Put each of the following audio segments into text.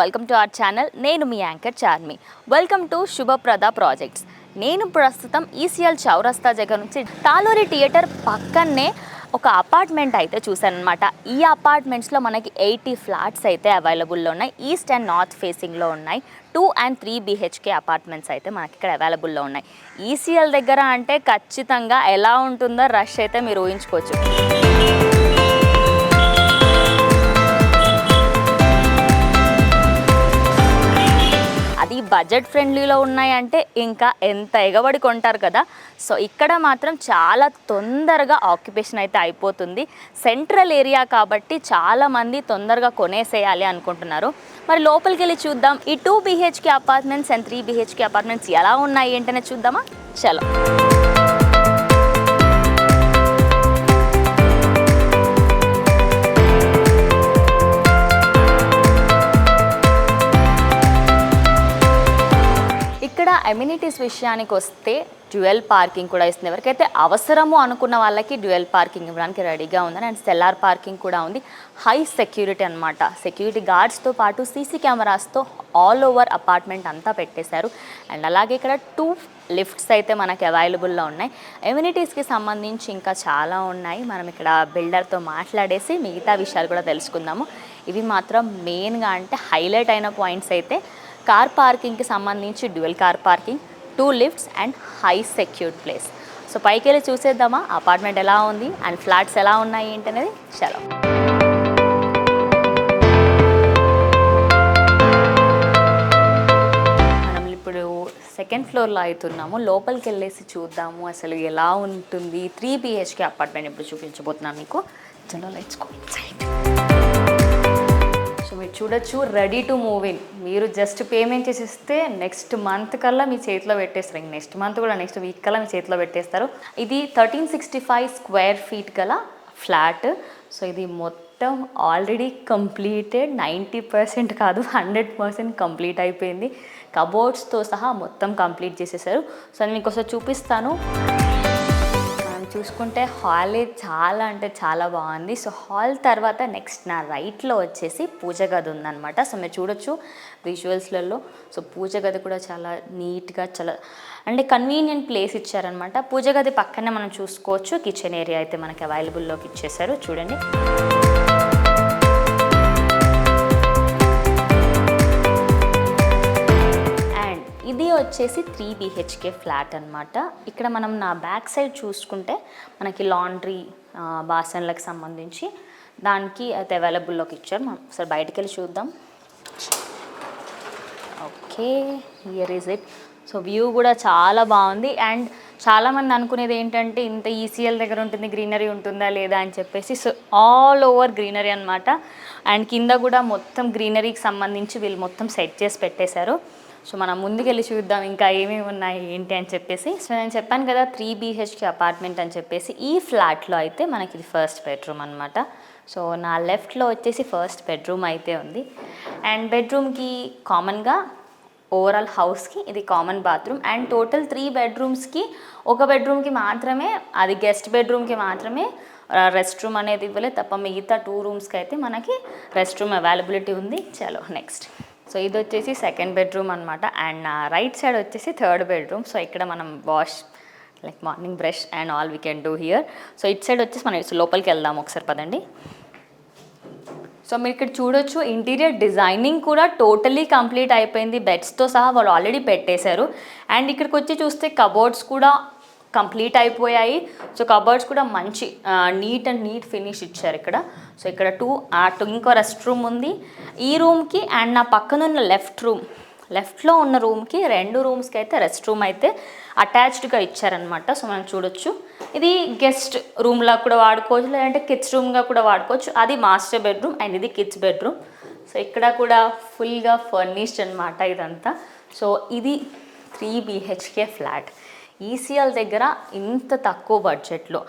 Welcome to our channel. నేను మీ anchor Charmi. Welcome to Subhaprada projects. నేను ప్రస్తుతం ECL చౌరస్తా దగ్గర నుంచి తాలూరి థియేటర్ పక్కనే ఒక అపార్ట్మెంట్ అయితే చూశాను అనమాట ఈ అపార్ట్మెంట్స్లో మనకి ఎయిటీ ఫ్లాట్స్ అయితే అవైలబుల్లో ఉన్నాయి. ఈస్ట్ అండ్ నార్త్ ఫేసింగ్లో ఉన్నాయి. Two and three BHK apartments అయితే మనకి ఇక్కడ అవైలబుల్లో ఉన్నాయి. ఈసీఎల్ దగ్గర అంటే ఖచ్చితంగా ఎలా ఉంటుందో రష్ అయితే మీరు ఊహించుకోవచ్చు. అది బడ్జెట్ ఫ్రెండ్లీలో ఉన్నాయంటే ఇంకా ఎంత ఎగబడి కొంటారు కదా. సో ఇక్కడ మాత్రం చాలా తొందరగా ఆక్యుపేషన్ అయితే అయిపోతుంది. సెంట్రల్ ఏరియా కాబట్టి చాలామంది తొందరగా కొనేసేయాలి అనుకుంటున్నారు. మరి లోపలికి వెళ్ళి చూద్దాం. ఈ two BHK apartments and three BHK apartments ఎలా ఉన్నాయి ఏంటనే చూద్దామా? చలో. అమ్యూనిటీస్ విషయానికి వస్తే డ్యూయల్ పార్కింగ్ కూడా ఇస్తుంది. ఎవరికైతే అవసరము అనుకున్న వాళ్ళకి డ్యూయల్ పార్కింగ్ ఇవ్వడానికి రెడీగా ఉందని అండ్ సెల్లార్ పార్కింగ్ కూడా ఉంది. హై సెక్యూరిటీ అనమాట సెక్యూరిటీ గార్డ్స్తో పాటు సీసీ కెమెరాస్తో ఆల్ ఓవర్ అపార్ట్మెంట్ అంతా పెట్టేశారు. అండ్ అలాగే ఇక్కడ టూ లిఫ్ట్స్ అయితే మనకి అవైలబుల్లో ఉన్నాయి. ఎమ్యూనిటీస్కి సంబంధించి ఇంకా చాలా ఉన్నాయి. మనం ఇక్కడ బిల్డర్తో మాట్లాడేసి మిగతా విషయాలు కూడా తెలుసుకుందాము. ఇవి మాత్రం మెయిన్గా అంటే హైలైట్ అయిన పాయింట్స్ అయితే కార్ పార్కింగ్కి సంబంధించి dual car parking two lifts and high secured place so పైకి వెళ్ళి చూసేద్దామా? అపార్ట్మెంట్ ఎలా ఉంది? అండ్ ఫ్లాట్స్ ఎలా ఉన్నాయి ఏంటి అనేది చలో. మనం ఇప్పుడు సెకండ్ ఫ్లోర్లో అవుతున్నాము. లోపలికి వెళ్ళేసి చూద్దాము అసలు ఎలా ఉంటుంది. త్రీ బిహెచ్కే అపార్ట్మెంట్ ఇప్పుడు చూపించబోతున్నాను మీకు. చలో లెట్స్ గో సో మీరు చూడొచ్చు రెడీ టు మూవ్ ఇన్ మీరు జస్ట్ పేమెంట్ చేసేస్తే నెక్స్ట్ మంత్ కల్లా మీ చేతిలో పెట్టేస్తారు. ఇంక నెక్స్ట్ మంత్ కూడా నెక్స్ట్ వీక్ కల్లా మీ చేతిలో పెట్టేస్తారు. ఇది thirteen sixty five square feet గల ఫ్లాట్ సో ఇది మొత్తం ఆల్రెడీ కంప్లీటెడ్ నైంటీ పర్సెంట్ కాదు హండ్రెడ్ పర్సెంట్ కంప్లీట్ అయిపోయింది. కబోర్డ్స్తో సహా మొత్తం కంప్లీట్ చేసేసారు. సో నేను మీకు ఒకసారి చూపిస్తాను. చూసుకుంటే హాలే చాలా అంటే చాలా బాగుంది. సో హాల్ తర్వాత నెక్స్ట్ నా రైట్లో వచ్చేసి పూజ గది ఉందన్నమాట. సో మీరు చూడొచ్చు విజువల్స్లలో. సో పూజ గది కూడా చాలా నీట్గా చాలా అంటే కన్వీనియంట్ ప్లేస్ ఇచ్చారనమాట పూజ గది పక్కనే మనం చూసుకోవచ్చు. కిచెన్ ఏరియా అయితే మనకి అవైలబుల్లోకి ఇచ్చేసారు. చూడండి. వచ్చేసి త్రీ బిహెచ్కే ఫ్లాట్ అనమాట ఇక్కడ మనం నా బ్యాక్ సైడ్ చూసుకుంటే మనకి లాండ్రీ బాసన్లకు సంబంధించి దానికి అయితే అవైలబుల్లోకి ఇచ్చారు. మనం ఒకసారి బయటికి వెళ్ళి చూద్దాం. Okay here is it so view కూడా చాలా బాగుంది. అండ్ చాలామంది అనుకునేది ఏంటంటే ఇంత ఈసీఎల్ దగ్గర ఉంటుంది గ్రీనరీ ఉంటుందా లేదా అని చెప్పేసి సో ఆల్ ఓవర్ గ్రీనరీ అనమాట అండ్ కింద కూడా మొత్తం గ్రీనరీకి సంబంధించి వీళ్ళు మొత్తం సెట్ చేసి పెట్టేశారు. సో మనం ముందుకెళ్ళి చూద్దాం ఇంకా ఏమేమి ఉన్నాయి ఏంటి అని చెప్పేసి. సో నేను చెప్పాను కదా త్రీ బీహెచ్కే అపార్ట్మెంట్ అని చెప్పేసి. ఈ ఫ్లాట్లో అయితే మనకి ఇది ఫస్ట్ బెడ్రూమ్ అనమాట సో నా లెఫ్ట్లో వచ్చేసి ఫస్ట్ బెడ్రూమ్ అయితే ఉంది. అండ్ బెడ్రూమ్కి కామన్గా ఓవరాల్ హౌస్కి ఇది common bathroom and total three బెడ్రూమ్స్కి ఒక బెడ్రూమ్కి మాత్రమే అది గెస్ట్ బెడ్రూమ్కి మాత్రమే రెస్ట్ రూమ్ అనేది ఇవ్వలేదు తప్ప మిగతా టూ రూమ్స్కి అయితే మనకి రెస్ట్ రూమ్ అవైలబిలిటీ ఉంది. చలో నెక్స్ట్ సో ఇది వచ్చేసి సెకండ్ బెడ్రూమ్ అనమాట అండ్ నా రైట్ సైడ్ వచ్చేసి థర్డ్ బెడ్రూమ్ సో ఇక్కడ మనం wash like morning brush and all we can do here so it side వచ్చేసి మనం లోపలికి వెళ్దాం ఒకసారి పదండి. సో మీరు ఇక్కడ చూడొచ్చు ఇంటీరియర్ డిజైనింగ్ కూడా టోటలీ కంప్లీట్ అయిపోయింది. బెడ్స్తో సహా వాళ్ళు ఆల్రెడీ పెట్టేశారు. అండ్ ఇక్కడికి వచ్చి చూస్తే కబోర్డ్స్ కూడా కంప్లీట్ అయిపోయాయి. సో కబర్డ్స్ కూడా మంచి నీట్ అండ్ నీట్ ఫినిష్ ఇచ్చారు ఇక్కడ. సో ఇక్కడ టూ టూ ఇంకో రెస్ట్ రూమ్ ఉంది. ఈ రూమ్కి అండ్ నా పక్కన ఉన్న లెఫ్ట్ రూమ్ లెఫ్ట్లో ఉన్న రూమ్కి రెండు రూమ్స్కి అయితే రెస్ట్ రూమ్ అయితే అటాచ్డ్గా ఇచ్చారనమాట సో మనం చూడొచ్చు. ఇది గెస్ట్ రూమ్లా కూడా వాడుకోవచ్చు లేదంటే కిడ్స్ రూమ్గా కూడా వాడుకోవచ్చు. అది మాస్టర్ బెడ్రూమ్ అండ్ ఇది కిడ్స్ బెడ్రూమ్. సో ఇక్కడ కూడా ఫుల్గా ఫర్నిష్డ్ అనమాట ఇదంతా. సో ఇది త్రీ బీహెచ్కే ఫ్లాట్. ఈసీఎల్ దగ్గర ఇంత తక్కువ బడ్జెట్లో.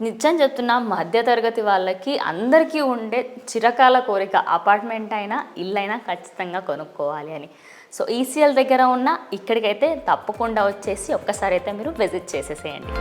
నిజం చెప్తున్నా మధ్యతరగతి వాళ్ళకి అందరికీ ఉండే చిరకాల కోరిక అపార్ట్మెంట్ అయినా ఇల్లైనా ఖచ్చితంగా కొనుక్కోవాలి అని. సో ఈసీఎల్ దగ్గర ఉన్న ఇక్కడికైతే తప్పకుండా వచ్చేసి ఒక్కసారి అయితే మీరు విజిట్ చేసేసేయండి.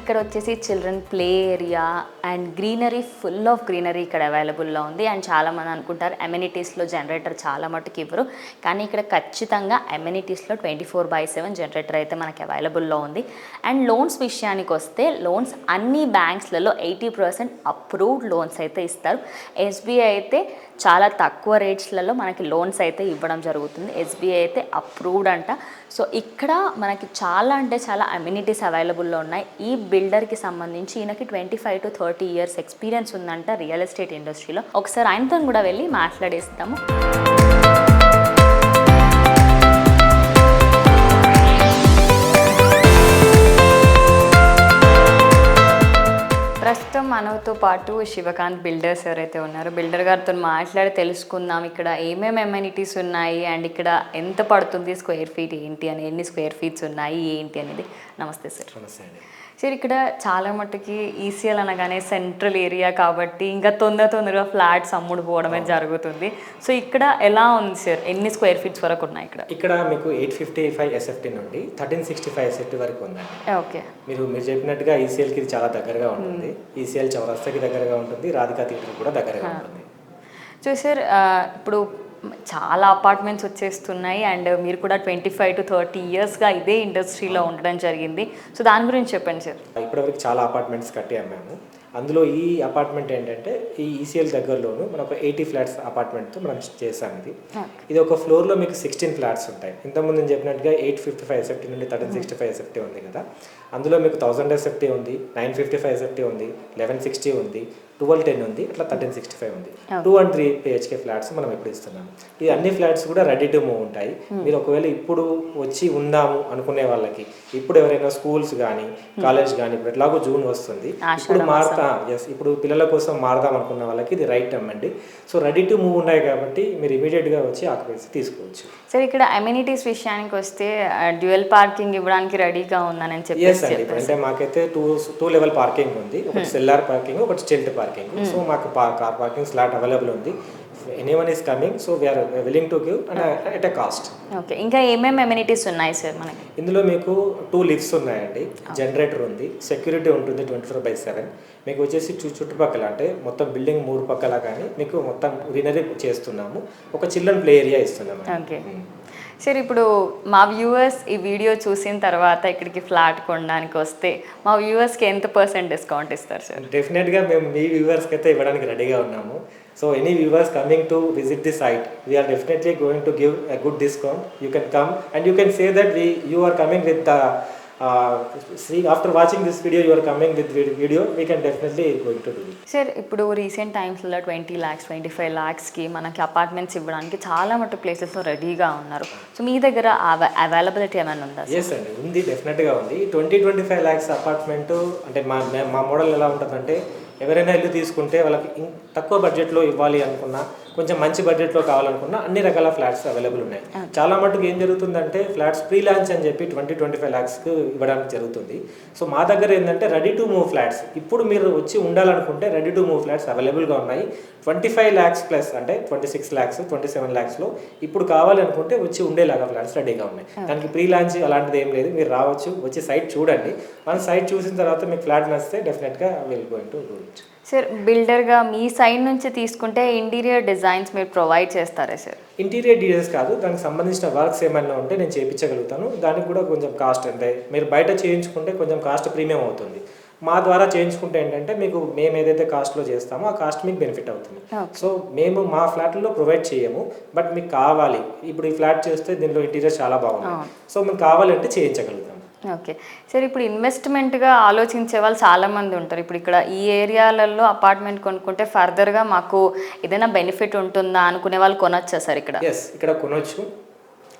ఇక్కడ వచ్చేసి children play area and greenery full of greenery ఇక్కడ అవైలబుల్లో ఉంది. అండ్ చాలామంది అనుకుంటారు అమ్యూనిటీస్లో జనరేటర్ చాలా మటుకు ఇవ్వరు. కానీ ఇక్కడ ఖచ్చితంగా అమ్యూనిటీస్లో twenty four by seven generator అయితే మనకి అవైలబుల్లో ఉంది. అండ్ లోన్స్ విషయానికి వస్తే లోన్స్ అన్ని బ్యాంక్స్లలో ఎయిటీ పర్సెంట్ అప్రూవ్డ్ లోన్స్ అయితే ఇస్తారు. ఎస్బీఐ అయితే చాలా తక్కువ రేట్స్లలో మనకి లోన్స్ అయితే ఇవ్వడం జరుగుతుంది. ఎస్బీఐ అయితే అప్రూవ్డ్ అంట. సో ఇక్కడ మనకి చాలా అంటే చాలా అమ్యూనిటీస్ అవైలబుల్లో ఉన్నాయి. ఈ బిల్డర్కి సంబంధించి ఈయనకి twenty five to thirty years experience ఉందంట రియల్ ఎస్టేట్ ఇండస్ట్రీలో. ఒకసారి ఆయనతో కూడా వెళ్ళి మాట్లాడేస్తాము గారితో పాటు శివకాంత్ బిల్డర్స్ ఎవరైతే ఉన్నారో బిల్డర్ గారితో మాట్లాడి తెలుసుకుందాం. ఇక్కడ ఏమేమి ఎమ్యూనిటీస్ ఉన్నాయి? అండ్ ఇక్కడ ఎంత పడుతుంది? స్క్వేర్ ఫీట్ ఏంటి? అని ఎన్ని స్క్వేర్ ఫీట్స్ ఉన్నాయి? ఏంటి? అనేది నమస్తే సార్ నమస్తే అండి. సార్ ఇక్కడ చాలా మట్టుకి ఈసీఎల్ అనగానే సెంట్రల్ ఏరియా కాబట్టి ఇంకా తొందర తొందరగా ఫ్లాట్స్ అమ్ముడు పోవడమే జరుగుతుంది. సో ఇక్కడ ఎలా ఉంది సార్? ఎన్ని స్క్వేర్ ఫీట్స్ వరకు ఉన్నాయి ఇక్కడ? ఇక్కడ మీకు ఎయిట్ ఫిఫ్టీ ఫైవ్ ఎస్ఎఫ్టీ నుండి థర్టీన్ సిక్స్టీ ఫైవ్ ఎస్ఎఫ్టీ వరకు ఉందండి. ఓకే. మీరు మీరు చెప్పినట్టుగా ఈసీఎల్కి ఇది చాలా దగ్గరగా ఉంటుంది. ఈసీఎల్ చౌరస్తాకి దగ్గరగా ఉంటుంది. రాధికా థియేటర్ కూడా దగ్గరగా ఉంటుంది. సో సార్ ఇప్పుడు చాలా అపార్ట్మెంట్స్ వచ్చేస్తున్నాయి అండ్ మీరు కూడా ట్వంటీ ఫైవ్ టు థర్టీ ఇయర్స్గా ఇదే ఇండస్ట్రీలో ఉండడం జరిగింది. సో దాని గురించి చెప్పండి సార్. ఇప్పటివరకు చాలా అపార్ట్మెంట్స్ కట్టి అమ్మాము. అందులో ఈ అపార్ట్మెంట్ ఏంటంటే ఈ ఈసీఎల్ దగ్గరలోను మనం ఒక ఎయిటీ ఫ్లాట్స్ అపార్ట్మెంట్తో మనం చేసాం ఇది. ఇది ఒక ఫ్లోర్లో మీకు సిక్స్టీన్ ఫ్లాట్స్ ఉంటాయి. ఇంతకుముందు నేను చెప్పినట్టుగా ఎయిట్ ఫిఫ్టీ ఫైవ్ ఎస్ఎఫ్టీ నుండి థర్టీన్ సిక్స్టీ ఫైవ్ ఎస్ఎఫ్టీ ఉంది కదా. అందులో మీకు థౌసండ్ ఎస్ఎఫ్టీ ఉంది నైన్ ఫిఫ్టీ ఫైవ్ ఎస్ఎఫ్టీ ఉంది లెవెన్ సిక్స్టీ ఉంది ట్వెల్వ్ టెన్ ఉంది అట్లా థర్టీన్ సిక్స్టీ ఫైవ్ ఉంది. Two and three BHK flats మనం ఇప్పుడు ఇస్తున్నాం ఈ అన్ని ఫ్లాట్స్ కూడా రెడీ టు మూవ్ ఉంటాయి. మీరు ఒకవేళ ఇప్పుడు వచ్చి ఉందాము అనుకునే వాళ్ళకి ఇప్పుడు ఎవరైనా స్కూల్స్ కానీ కాలేజ్ కానీ ఇప్పుడు ఎట్లాగో జూన్ వస్తుంది. ఇప్పుడు మారుతా ఎస్ ఇప్పుడు పిల్లల కోసం మారదాం అనుకున్న వాళ్ళకి ఇది రైట్ టైం అండి సో రెడీ టు మూవ్ ఉన్నాయి కాబట్టి మీరు ఇమీడియట్గా వచ్చి ఆక్యుపెన్సీ తీసుకోవచ్చు. సార్ ఇక్కడ అమ్యూనిటీస్ విషయానికి వస్తే డ్యూయల్ పార్కింగ్ ఇవ్వడానికి రెడీగా ఉందని ఎస్ చెప్పేసి అండి. ఇప్పుడు అంటే మాకైతే టూ టూ లెవెల్ పార్కింగ్ ఉంది. ఒకటి సెల్లార్ పార్కింగ్ ఒకటి స్టిల్ట్ పార్కింగ్ సో మాకు కార్ పార్కింగ్ స్లాట్ అవైలబుల్ ఉంది. Any one is coming so we're willing to give and at a cost okay ఇంకా ఏమేమి అమ్యూనిటీస్ ఉన్నాయి సార్ మనకి? ఇందులో మీకు టూ లిఫ్ట్స్ ఉన్నాయండి. జనరేటర్ ఉంది. సెక్యూరిటీ ఉంటుంది ట్వంటీ ఫోర్ బై సెవెన్ మీకు వచ్చేసి చు చుట్టుపక్కల అంటే మొత్తం బిల్డింగ్ మూడు పక్కల కానీ మీకు మొత్తం గ్రీనరీ చేస్తున్నాము. ఒక చిల్డ్రన్ ప్లే ఏరియా ఇస్తున్నాము ఓకే సార్ ఇప్పుడు మా వ్యూవర్స్ ఈ వీడియో చూసిన తర్వాత ఇక్కడికి ఫ్లాట్ కొనడానికి వస్తే మా వ్యూవర్స్కి ఎంత పర్సెంట్ డిస్కౌంట్ ఇస్తారు సార్ డెఫినెట్గా మేము మీ వ్యూవర్స్కి అయితే ఇవ్వడానికి రెడీగా ఉన్నాము. So any viewers coming to visit the site we're definitely going to give good discount you can come and you can say that we you are coming with the after watching this video you are coming with video we can definitely going to do sir ఇప్పుడు recent టైమ్స్లో twenty lakhs twenty five ల్యాక్స్కి మనకి apartments ఇవ్వడానికి చాలా మటు ప్లేసెస్లో రెడీగా ఉన్నారు. సో మీ దగ్గర అవైలబిలిటీ ఏమైనా ఉందా సార్ ఎస్ అండి ఉంది డెఫినెట్గా ఉంది. Twenty twenty five lakhs apartment అంటే మా మే- మోడల్ ఎలా ఉంటుందంటే ఎవరైనా ఇల్లు తీసుకుంటే వాళ్ళకి తక్కువ బడ్జెట్లో ఇవ్వాలి అనుకున్నా కొంచెం మంచి బడ్జెట్లో కావాలనుకున్నా అన్ని రకాల ఫ్లాట్స్ అవైలబుల్ ఉన్నాయి. చాలా మటుకు ఏం జరుగుతుందంటే ఫ్లాట్స్ ప్రీ లాంచ్ అని చెప్పి ట్వంటీ ట్వంటీ ఫైవ్ ల్యాక్స్కి ఇవ్వడానికి జరుగుతుంది. సో మా దగ్గర ఏంటంటే రెడీ టు మూవ్ ఫ్లాట్స్ ఇప్పుడు మీరు వచ్చి ఉండాలనుకుంటే రెడీ టు మూవ్ ఫ్లాట్స్ అవైలబుల్గా ఉన్నాయి. ట్వంటీ ఫైవ్ ల్యాక్స్ ప్లస్ అంటే twenty six lakhs twenty seven ల్యాక్స్లో ఇప్పుడు కావాలి అనుకుంటే వచ్చి ఉండేలాగా ఫ్లాట్స్ రెడీగా ఉన్నాయి. దానికి ప్రీ లాంచ్ అలాంటిది ఏం లేదు. మీరు రావచ్చు వచ్చి సైట్ చూడండి. మన సైట్ చూసిన తర్వాత మీకు ఫ్లాట్ నచ్చితే డెఫినెట్గా will going to do it sir బిల్డర్గా మీ సైడ్ నుంచి తీసుకుంటే ఇంటీరియర్ డిజైన్స్ మీరు ప్రొవైడ్ చేస్తారా సార్? ఇంటీరియర్ డీటెయిల్స్ కాదు దానికి సంబంధించిన వర్క్స్ ఏమైనా ఉంటే నేను చేయించగలుగుతాను దానికి కూడా కొంచెం కాస్ట్ అంటే మీరు బయట చేయించుకుంటే కొంచెం కాస్ట్ ప్రీమియం అవుతుంది. మా ద్వారా చేయించుకుంటే ఏంటంటే మీకు మేము ఏదైతే కాస్ట్లో చేస్తామో ఆ కాస్ట్ మీకు బెనిఫిట్ అవుతుంది. సో మేము మా ఫ్లాట్లో ప్రొవైడ్ చేయము బట్ మీకు కావాలి. ఇప్పుడు ఈ ఫ్లాట్ చేస్తే దీనిలో ఇంటీరియర్ చాలా బాగుంది సో మీకు కావాలంటే చేయించగలుగుతాం. ఓకే. సార్ ఇప్పుడు ఇన్వెస్ట్మెంట్గా ఆలోచించే వాళ్ళు చాలామంది ఉంటారు. ఇప్పుడు ఇక్కడ ఈ ఏరియాలలో అపార్ట్మెంట్ కొనుక్కుంటే ఫర్దర్గా మాకు ఏదైనా బెనిఫిట్ ఉంటుందా అనుకునే వాళ్ళు కొనొచ్చా సార్ ఇక్కడ? ఎస్ ఇక్కడ కొనొచ్చు.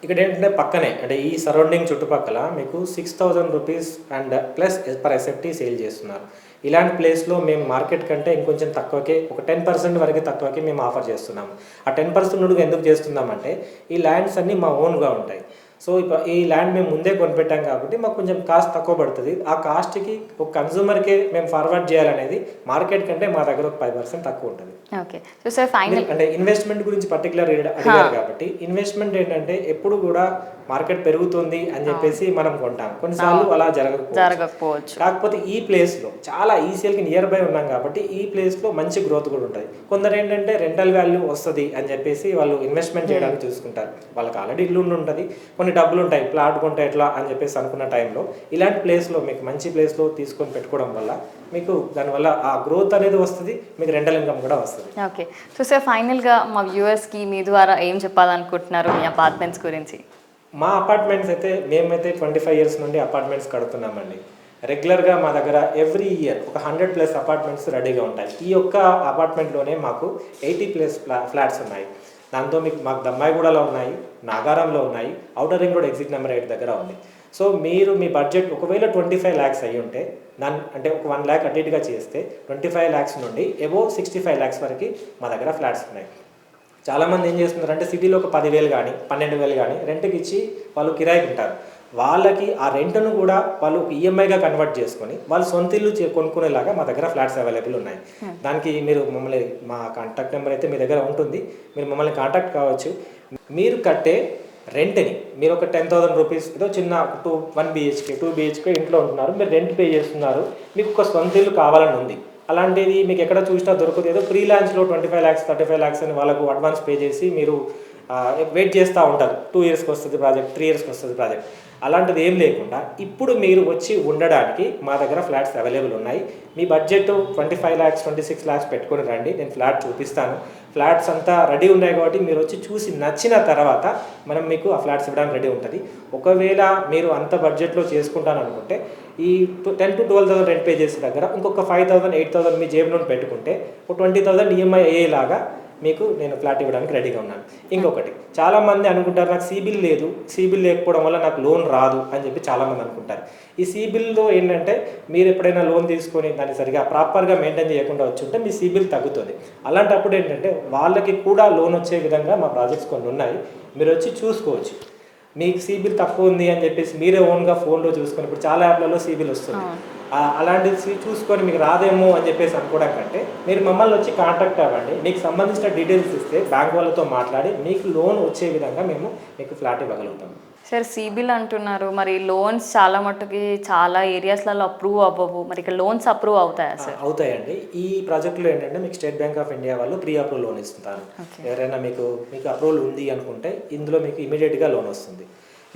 ఇక్కడ ఏంటంటే పక్కనే అంటే ఈ సరౌండింగ్ చుట్టుపక్కల మీకు six thousand rupees and plus per SFT sale చేస్తున్నారు. ఇలాంటి ప్లేస్లో మేము మార్కెట్ కంటే ఇంకొంచెం తక్కువకే ఒక టెన్ పర్సెంట్ వరకు తక్కువకే మేము ఆఫర్ చేస్తున్నాము. ఆ టెన్ పర్సెంట్ ఎందుకు చేస్తున్నామంటే ఈ ల్యాండ్స్ అన్నీ మా ఓన్గా ఉంటాయి. సో ఇప్పుడు ఈ ల్యాండ్ మేము ముందే కొనిపెట్టాం కాబట్టి మాకు కొంచెం కాస్ట్ తక్కువ పడుతుంది. ఆ కాస్ట్కి ఒక కన్సూమర్కే మేము ఫార్వర్డ్ చేయాలనేది మార్కెట్ కంటే మా దగ్గర ఒక ఫైవ్ పర్సెంట్ తక్కువ ఉంటుంది. ఓకే. సో సార్ ఫైనల్ అంటే ఇన్వెస్ట్మెంట్ గురించి పర్టికులర్ అడిగారు కాబట్టి ఇన్వెస్ట్మెంట్ ఏంటంటే ఎప్పుడు కూడా మార్కెట్ పెరుగుతుంది అని చెప్పేసి మనం కొంటాం. కొన్నిసార్లు అలా జరగకపోవచ్చు. కాకపోతే ఈ ప్లేస్లో చాలా ఈసీఎల్కి నియర్ బై ఉన్నాం కాబట్టి ఈ ప్లేస్లో మంచి గ్రోత్ కూడా ఉంటుంది. కొందరు ఏంటంటే రెంటల్ వాల్యూ వస్తుంది అని చెప్పేసి వాళ్ళు ఇన్వెస్ట్మెంట్ చేయడానికి చూసుకుంటారు. వాళ్ళకి ఆల్రెడీ ఇల్లు ఉంటుంది కొన్ని డబ్బులు ఉంటాయి ప్లాట్ కొంటే ఎట్లా అని చెప్పేసి అనుకున్న టైంలో ఇలాంటి place లో మీకు మంచి place లో తీసుకొని పెట్టుకోవడం వల్ల మీకు దానివల్ల ఆ గ్రోత్ అనేది వస్తుంది మీకు రెంటల్ ఇన్కమ్ కూడా వస్తుంది. ఓకే. సో సార్ ఫైనల్గా మా వ్యూవర్స్కి మీ ద్వారా ఏం చెప్పాలనుకుంటున్నారు మీ అపార్ట్మెంట్స్ గురించి? మా అపార్ట్మెంట్స్ అయితే మేమైతే ట్వంటీ ఫైవ్ ఇయర్స్ నుండి అపార్ట్మెంట్స్ కడుతున్నామండి. రెగ్యులర్గా మా దగ్గర ఎవ్రీ ఇయర్ ఒక హండ్రెడ్ ప్లస్ అపార్ట్మెంట్స్ రెడీగా ఉంటాయి. ఈ యొక్క అపార్ట్మెంట్లోనే మాకు ఎయిటీ ప్లస్ ఫ్లాట్స్ ఉన్నాయి. దాంతో మీకు మాకు దమ్మాయిగూడలో ఉన్నాయి నాగారంలో ఉన్నాయి. Outer ring road exit number eight దగ్గర ఉంది. సో మీరు మీ బడ్జెట్ ఒకవేళ ట్వంటీ ఫైవ్ ల్యాక్స్ అయ్యి ఉంటే దాన్ని అంటే ఒక వన్ ల్యాక్ అటు ఇటుగా చేస్తే ట్వంటీ ఫైవ్ ల్యాక్స్ నుండి ఎబో సిక్స్టీ ఫైవ్ ల్యాక్స్ వరకు మా దగ్గర ఫ్లాట్స్ ఉన్నాయి. చాలామంది ఏం చేస్తున్నారంటే సిటీలో ఒక పదివేలు కానీ పన్నెండు వేలు కానీ రెంట్కి ఇచ్చి వాళ్ళు కిరాయికి ఉంటారు. వాళ్ళకి ఆ రెంట్ను కూడా వాళ్ళు ఒక ఈఎంఐగా కన్వర్ట్ చేసుకొని వాళ్ళు సొంత ఇల్లు కొనుక్కునేలాగా మా దగ్గర ఫ్లాట్స్ అవైలబుల్ ఉన్నాయి. దానికి మీరు మమ్మల్ని మా కాంటాక్ట్ నెంబర్ అయితే మీ దగ్గర ఉంటుంది. మీరు మమ్మల్ని కాంటాక్ట్ కావచ్చు. మీరు కట్టే రెంట్ని మీరు ఒక టెన్ థౌసండ్ రూపీస్ ఏదో చిన్న two one BHK two BHK ఇంట్లో ఉంటున్నారు మీరు రెంట్ పే చేస్తున్నారు మీకు ఒక సొంత ఇల్లు కావాలని ఉంది. అలాంటిది మీకు ఎక్కడ చూసినా దొరకదు. ఏదో free లాంచ్లో twenty five lakhs thirty five lakhs అని వాళ్ళకు అడ్వాన్స్ పే చేసి మీరు వెయిట్ చేస్తూ ఉంటారు. టూ ఇయర్స్కి వస్తుంది ప్రాజెక్ట్ త్రీ ఇయర్స్కి వస్తుంది ప్రాజెక్ట్ అలాంటిది ఏం లేకుండా ఇప్పుడు మీరు వచ్చి ఉండడానికి మా దగ్గర ఫ్లాట్స్ అవైలబుల్ ఉన్నాయి. మీ budget twenty five lakhs twenty six lakhs పెట్టుకొని రండి. నేను ఫ్లాట్ చూపిస్తాను. ఫ్లాట్స్ అంతా రెడీ ఉన్నాయి కాబట్టి మీరు వచ్చి చూసి నచ్చిన తర్వాత మనం మీకు ఆ ఫ్లాట్స్ ఇవ్వడానికి రెడీ ఉంటుంది. ఒకవేళ మీరు అంత బడ్జెట్లో చేసుకుంటాను అనుకుంటే ఈ ten to twelve thousand rent pay చేసే దగ్గర ఇంకొక ఫైవ్ థౌసండ్ ఎయిట్ థౌసండ్ మీ జేబులో పెట్టుకుంటే ఒక ట్వంటీ థౌసండ్ ఈఎంఐ అయ్యేలాగా మీకు నేను ఫ్లాట్ ఇవ్వడానికి రెడీగా ఉన్నాను. ఇంకొకటి చాలామంది అనుకుంటారు నాకు సిబిల్ లేదు సిబిల్ లేకపోవడం వల్ల నాకు లోన్ రాదు అని చెప్పి చాలామంది అనుకుంటారు. ఈ సిబిల్లో ఏంటంటే మీరు ఎప్పుడైనా లోన్ తీసుకొని దాన్ని సరిగా ప్రాపర్గా మెయింటైన్ చేయకుండా వచ్చి ఉంటే మీ సిబిల్ తగ్గుతుంది. అలాంటప్పుడు ఏంటంటే వాళ్ళకి కూడా లోన్ వచ్చే విధంగా మా ప్రాజెక్ట్స్ కొన్ని ఉన్నాయి. మీరు వచ్చి చూసుకోవచ్చు. మీకు సిబిల్ తక్కువ ఉంది అని చెప్పేసి మీరే ఓన్గా ఫోన్లో చూసుకొని ఇప్పుడు చాలా యాప్లలో సిబిల్ వస్తుంది. అలాంటిది చూసుకొని మీకు రాదేమో అని చెప్పేసి అనుకోవడం కంటే మీరు మమ్మల్ని వచ్చి కాంటాక్ట్ అవ్వండి. మీకు సంబంధించిన డీటెయిల్స్ ఇస్తే బ్యాంక్ వాళ్ళతో మాట్లాడి మీకు లోన్ వచ్చే విధంగా మేము మీకు ఫ్లాట్ ఇవ్వగలుగుతాం. సార్ సిబిల్ అంటున్నారు. మరి లోన్స్ చాలా మట్టుకి చాలా ఏరియాస్లలో అప్రూవ్ అవ్వవు. మరి ఇక్కడ లోన్స్ అప్రూవ్ అవుతాయా సార్? అవుతాయండి. ఈ ప్రాజెక్టులో ఏంటంటే మీకు స్టేట్ బ్యాంక్ ఆఫ్ ఇండియా వాళ్ళు ప్రీ అప్రూవ్ లోన్ ఇస్తున్నారు ఎవరైనా మీకు మీకు అప్రూవల్ ఉంది అనుకుంటే ఇందులో మీకు ఇమీడియట్గా లోన్ వస్తుంది.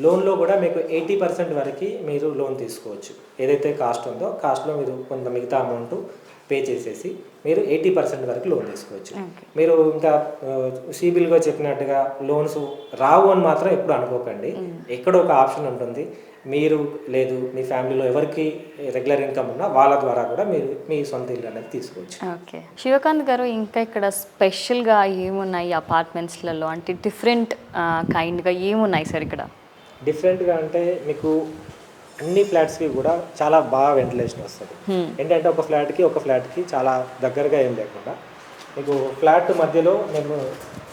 లోన్లో కూడా మీకు ఎయిటీ పర్సెంట్ వరకు మీరు లోన్ తీసుకోవచ్చు. ఏదైతే కాస్ట్ ఉందో కాస్ట్లో మీరు కొంత మిగతా అమౌంట్ పే చేసేసి మీరు ఎయిటీ పర్సెంట్ వరకు లోన్ తీసుకోవచ్చు. మీరు ఇంకా సిబిల్గా చెప్పినట్టుగా లోన్స్ రావు అని మాత్రం ఎప్పుడు అనుకోకండి. ఎక్కడో ఒక ఆప్షన్ ఉంటుంది. మీరు లేదు మీ ఫ్యామిలీలో ఎవరికి రెగ్యులర్ ఇన్కమ్ ఉన్నా వాళ్ళ ద్వారా కూడా మీరు మీ సొంత ఇల్లు అనేది తీసుకోవచ్చు. ఓకే. శివకాంత్ గారు ఇంకా ఇక్కడ స్పెషల్గా ఏమున్నాయి అపార్ట్మెంట్స్లలో? అంటే డిఫరెంట్ కైండ్గా ఏమున్నాయి సార్ ఇక్కడ? డిఫరెంట్గా అంటే మీకు అన్ని ఫ్లాట్స్కి కూడా చాలా బాగా వెంటిలేషన్ వస్తుంది. ఏంటంటే ఒక ఫ్లాట్కి ఒక ఫ్లాట్కి చాలా దగ్గరగా ఏం లేకుండా మీకు ఫ్లాట్ మధ్యలో మేము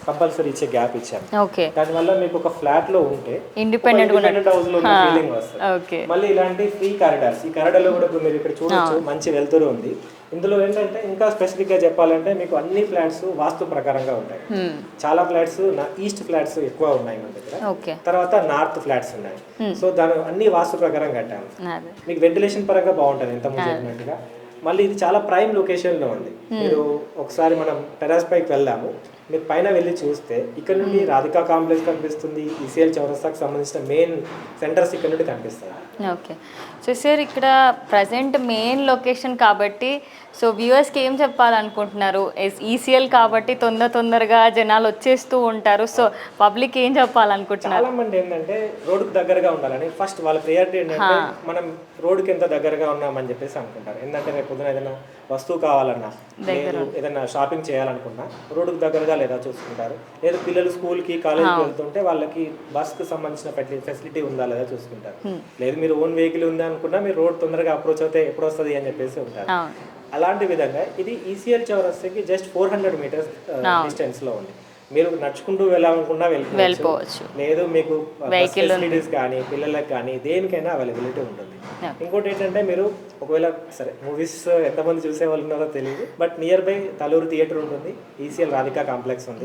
కంపల్సరీ ఇచ్చే గ్యాప్ ఇచ్చాము ఓకే. దానివల్ల మీకు ఒక ఫ్లాట్లో ఉంటే ఇండిపెండెంట్ హౌస్లో. ఫీలింగ్ వస్తుంది. మళ్ళీ ఇలాంటి ఫ్రీ కారిడార్స్ ఈ కారిడార్లో కూడా మీరు ఇక్కడ చూడొచ్చు మంచి వెళ్తురు ఉంది. ఇందులో ఏంటంటే ఇంకా స్పెసిఫిక్గా చెప్పాలంటే మీకు అన్ని ఫ్లాట్స్ వాస్తు ప్రకారంగా ఉంటాయి. చాలా ఫ్లాట్స్ ఈస్ట్ ఫ్లాట్స్ ఎక్కువ ఉన్నాయి మన దగ్గర. తర్వాత నార్త్ ఫ్లాట్స్ ఉన్నాయి. సో దాని అన్ని వాస్తు ప్రకారం కట్టాము. మీకు వెంటిలేషన్ పరంగా బాగుంటుంది ఎంత ముందు చెప్పినట్టుగా. మళ్ళీ ఇది చాలా ప్రైమ్ లొకేషన్లో ఉంది. మీరు ఒకసారి మనం టెరాస్ పైకి వెళ్దాము. మీరు పైన వెళ్ళి చూస్తే ఇక్కడ నుండి రాధికా కాంప్లెక్స్ కనిపిస్తుంది. ఈసీఎల్ చౌరస్తాకి సంబంధించిన మెయిన్ సెంటర్స్ ఇక్కడ నుండి కనిపిస్తాయి. ఓకే. సో సార్ ఇక్కడ ప్రజెంట్ మెయిన్ లొకేషన్ కాబట్టి సో వ్యూవర్స్కి ఏం చెప్పాలనుకుంటున్నారు? ఈసీఎల్ కాబట్టి తొందర తొందరగా జనాలు వచ్చేస్తూ ఉంటారు. సో పబ్లిక్ ఏం చెప్పాలనుకుంటున్నారు? చాలా మంది ఏంటంటే రోడ్డుకు దగ్గరగా ఉండాలని ఫస్ట్ వాళ్ళ ప్రియారిటీ ఏంటంటే మనం రోడ్డుకి ఎంత దగ్గరగా ఉన్నామని చెప్పేసి అనుకుంటారు. ఎందుకంటే రేపు పొద్దున ఏదైనా వస్తువు కావాలన్నా ఏదైనా షాపింగ్ చేయాలనుకున్నా రోడ్డుకు దగ్గరగా లేదా చూసుకుంటారు? లేదా పిల్లలు స్కూల్కి కాలేజీకి వెళ్తుంటే వాళ్ళకి బస్కి సంబంధించిన ఫెసిలిటీ ఉందా లేదా చూసుకుంటారు. లేదు మీరు ఓన్ వెహికల్ ఉంది అనుకున్నా మీరు రోడ్ తొందరగా అప్రోచ్ అవుతే ఎప్పుడు వస్తుంది అని చెప్పేసి ఉంటారు. అలాంటి విధంగా ఇది ఈసీఎల్ చౌరస్తాకి జస్ట్ ఫోర్ హండ్రెడ్ మీటర్స్ డిస్టెన్స్లో ఉంది. మీరు నడుచుకుంటూ వెళ్ళాలనుకున్నా వెళ్ళిపోవచ్చు. లేదు మీకు. ఫెసిలిటీస్ కానీ పిల్లలకు కానీ దేనికైనా అవైలబిలిటీ ఉంటుంది. ఇంకోటి ఏంటంటే మీరు ఒకవేళ సరే మూవీస్ ఎంతమంది చూసే వాళ్ళు ఉన్నారో తెలియదు but near by Taluru theatre ఉంటుంది ఈసీఎల్ రాధికా కాంప్లెక్స్ ఉంది.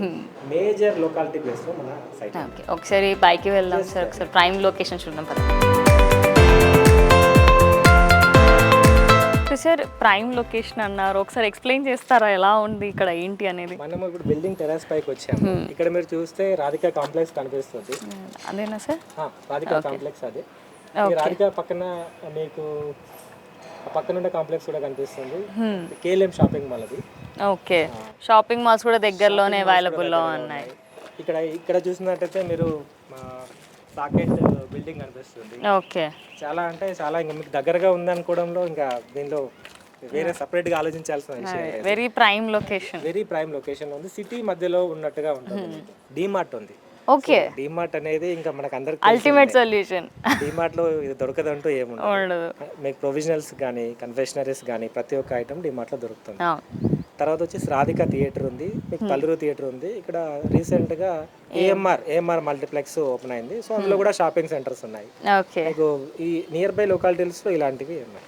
మేజర్ లొకాలిటీ ప్లేస్లో మన సైట్ ఓకే ఒకసారి పైకి వెళ్దాం సార్ ఒకసారి ప్రైమ్ లొకేషన్ చూద్దాం సార్ ప్రైమ్ లొకేషన్ అన్నారు. ఒకసారి ఎక్స్ప్లెయిన్ చేస్తారా ఎలా ఉంది ఇక్కడ ఏంటి అనేది? మనం ఇప్పుడు బిల్డింగ్ టెరాస్ పైకి వచ్చాము. ఇక్కడ మీరు చూస్తే రాధికా కాంప్లెక్స్ కనిపిస్తుంది. అదేనా సార్? రాధికా కాంప్లెక్స్ అది. రాధికా పక్కన మీకు పక్కన ఉండే కాంప్లెక్స్ కూడా కనిపిస్తుంది. కేఎల్ఎం షాపింగ్ మాల్ అది. ఓకే. షాపింగ్ మాల్స్ కూడా దగ్గరలోనే అవైలబుల్లో ఉన్నాయి. ఇక్కడ ఇక్కడ చూసినట్టయితే మీరు సాకెట్ బిల్డింగ్ కనిపిస్తుంది ఓకే. చాలా అంటే చాలా ఇంకా మీకు దగ్గరగా ఉందనుకోవడంలో ఇంకా దీనిలో వేరే సపరేట్గా ఆలోచించాల్సిన విషయం. Very prime location very prime location ఉంది. సిటీ మధ్యలో ఉన్నట్టుగా ఉంటుంది. డిమార్ట్ ఉంది. ఓకే. డిమార్ట్ అనేది ఇంకా మనకు అందరికి అల్టిమేట్ సొల్యూషన్ డిమార్ట్లో ఇది దొరకదంటూ ఏముండదు. మీకు ప్రొవిజనల్స్ కానీ కన్ఫెషనరీస్ కానీ ప్రతి ఒక్క ఐటమ్ డిమార్ట్లో దొరుకుతుంది. తర్వాత వచ్చేసి రాధికా థియేటర్ ఉంది మీకు పల్లూరు థియేటర్ ఉంది. ఇక్కడ రీసెంట్గా ఏఎంఆర్ ఏఎంఆర్ మల్టీప్లెక్స్ ఓపెన్ అయింది. సో అందులో కూడా షాపింగ్ సెంటర్స్ ఉన్నాయి. మీకు ఈ నియర్ బై లొకాలిటీస్లో ఇలాంటివి ఉన్నాయి.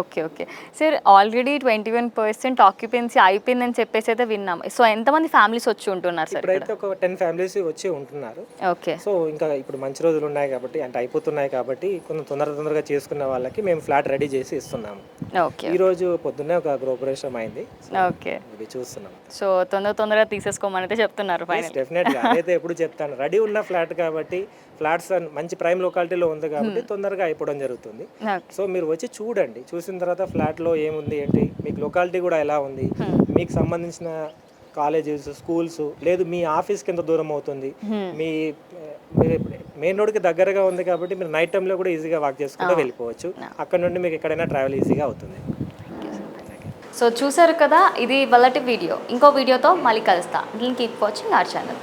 Okay okay. Sir already twenty one percent occupancy అయిపోయిందని చెప్పేసి అయితే విన్నాం. సో ఎంతమంది ఫ్యామిలీస్ వచ్చి ఉంటున్నారు సార్ ఇప్పుడైతే ఒక టెన్ ఫ్యామిలీస్ వచ్చి ఉంటున్నారు. ఓకే. సో ఇంకా ఇప్పుడు మంచి రోజులు ఉన్నాయి కాబట్టి అంటే అయిపోతున్నాయి కాబట్టి కొంచెం తొందర తొందరగా చేసుకున్న వాళ్ళకి మేము ఫ్లాట్ రెడీ చేసి ఇస్తున్నాము ఓకే. ఈ రోజు పొద్దున్నే ఒక గృహప్రవేశం అయింది. ఓకే. ఇది చూస్తున్నాం. సో తొందర తొందరగా తీసేసుకోమని అయితే చెప్తున్నారు ఫైనల్. డెఫినెట్గా అదైతే ఎప్పుడు చెప్తాను. రెడీ ఉన్న ఫ్లాట్ కాబట్టి ఫ్లాట్స్ మంచి ప్రైమ్ లొకాలిటీలో ఉంది కాబట్టి తొందరగా అయిపోవడం జరుగుతుంది. సో మీరు వచ్చి చూడండి. చూసిన తర్వాత ఫ్లాట్లో ఏముంది ఏంటి? మీకు లొకాలిటీ కూడా ఎలా ఉంది? మీకు సంబంధించిన కాలేజెస్ స్కూల్స్ లేదు మీ ఆఫీస్కి ఎంత దూరం అవుతుంది? మీ మీరు మెయిన్ రోడ్కి దగ్గరగా ఉంది కాబట్టి మీరు నైట్ టైంలో కూడా ఈజీగా వాక్ చేసుకుంటూ వెళ్ళిపోవచ్చు. అక్కడ నుండి మీకు ఎక్కడైనా ట్రావెల్ ఈజీగా అవుతుంది. సో చూసారు కదా ఇది వాళ్ళటి వీడియో. ఇంకో వీడియోతో మళ్ళీ కలుస్తా. Keep watching our channel.